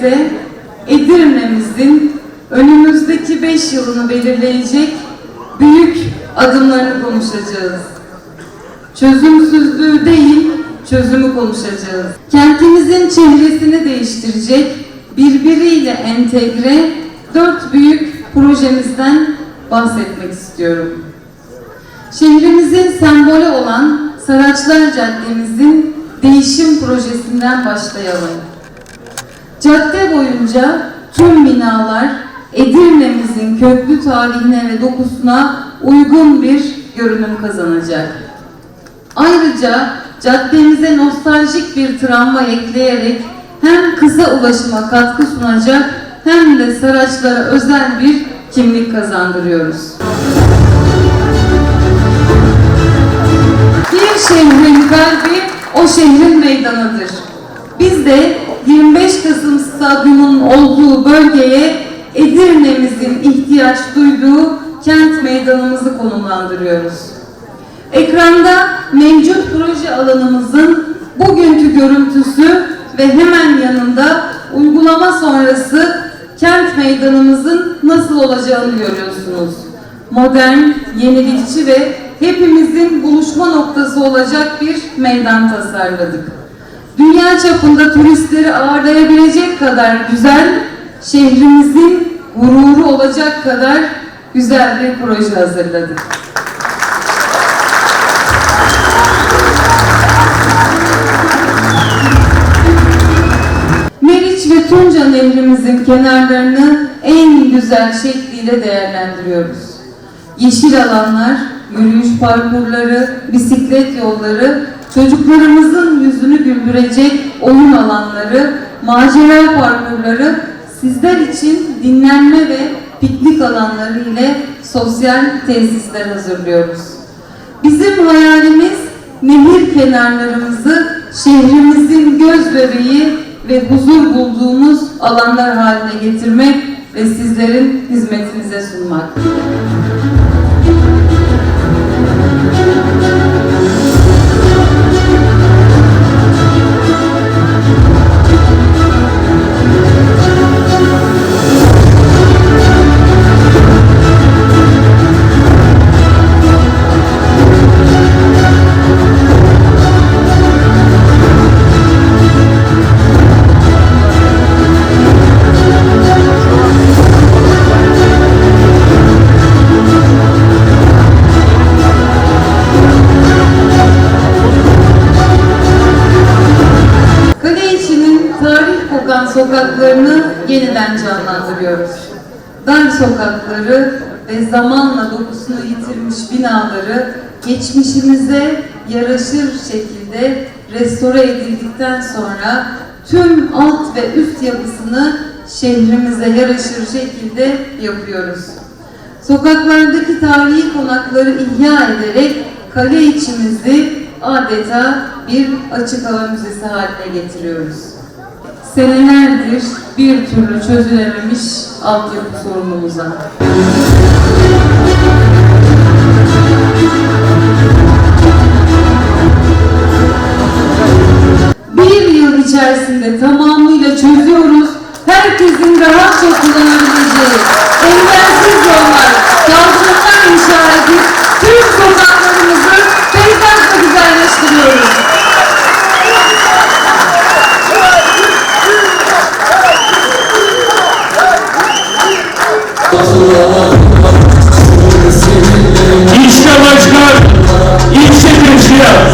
birlikte Edirne'mizin önümüzdeki beş yılını belirleyecek büyük adımlarını konuşacağız. Çözümsüzlüğü değil, çözümü konuşacağız. Kentimizin çehresini değiştirecek, birbiriyle entegre dört büyük projemizden bahsetmek istiyorum. Şehrimizin sembolü olan Saraçlar Caddemizin değişim projesinden başlayalım. Cadde boyunca tüm binalar Edirne'mizin köklü tarihine ve dokusuna uygun bir görünüm kazanacak. Ayrıca caddemize nostaljik bir tramvay ekleyerek hem kısa ulaşıma katkı sunacak hem de Saraçlara özel bir kimlik kazandırıyoruz. Bir şehrin kalbi o şehrin meydanıdır. Biz de 25 Kasım Stadyumu'nun olduğu bölgeye Edirne'mizin ihtiyaç duyduğu kent meydanımızı konumlandırıyoruz. Ekranda mevcut proje alanımızın bugünkü görüntüsü ve hemen yanında uygulama sonrası kent meydanımızın nasıl olacağını görüyorsunuz. Modern, yenilikçi ve hepimizin buluşma noktası olacak bir meydan tasarladık. Dünya çapında turistleri ağırlayabilecek kadar güzel, şehrimizin gururu olacak kadar güzel bir proje hazırladık. Meriç ve Tunca nehrimizin kenarlarını en güzel şekliyle değerlendiriyoruz. Yeşil alanlar, yürüyüş parkurları, bisiklet yolları, çocuklarımızın yüzünü güldürecek oyun alanları, macera parkurları sizler için dinlenme ve piknik alanları ile sosyal tesisler hazırlıyoruz. Bizim hayalimiz nehir kenarlarımızı şehrimizin göz bebeği ve huzur bulduğumuz alanlar haline getirmek ve sizlerin hizmetinize sunmak. Sokaklarını yeniden canlandırıyoruz. Dar sokakları ve zamanla dokusunu yitirmiş binaları geçmişimize yaraşır şekilde restore edildikten sonra tüm alt ve üst yapısını şehrimize yaraşır şekilde yapıyoruz. Sokaklardaki tarihi konakları ihya ederek kale içimizi adeta bir açık hava müzesi haline getiriyoruz. Senelerdir bir türlü çözülememiş altyapı sorunumuza. Bir yıl içerisinde tamamıyla çözüyoruz. Herkesin rahatça kullanabileceği engelsiz yollar, İşte başkan, yer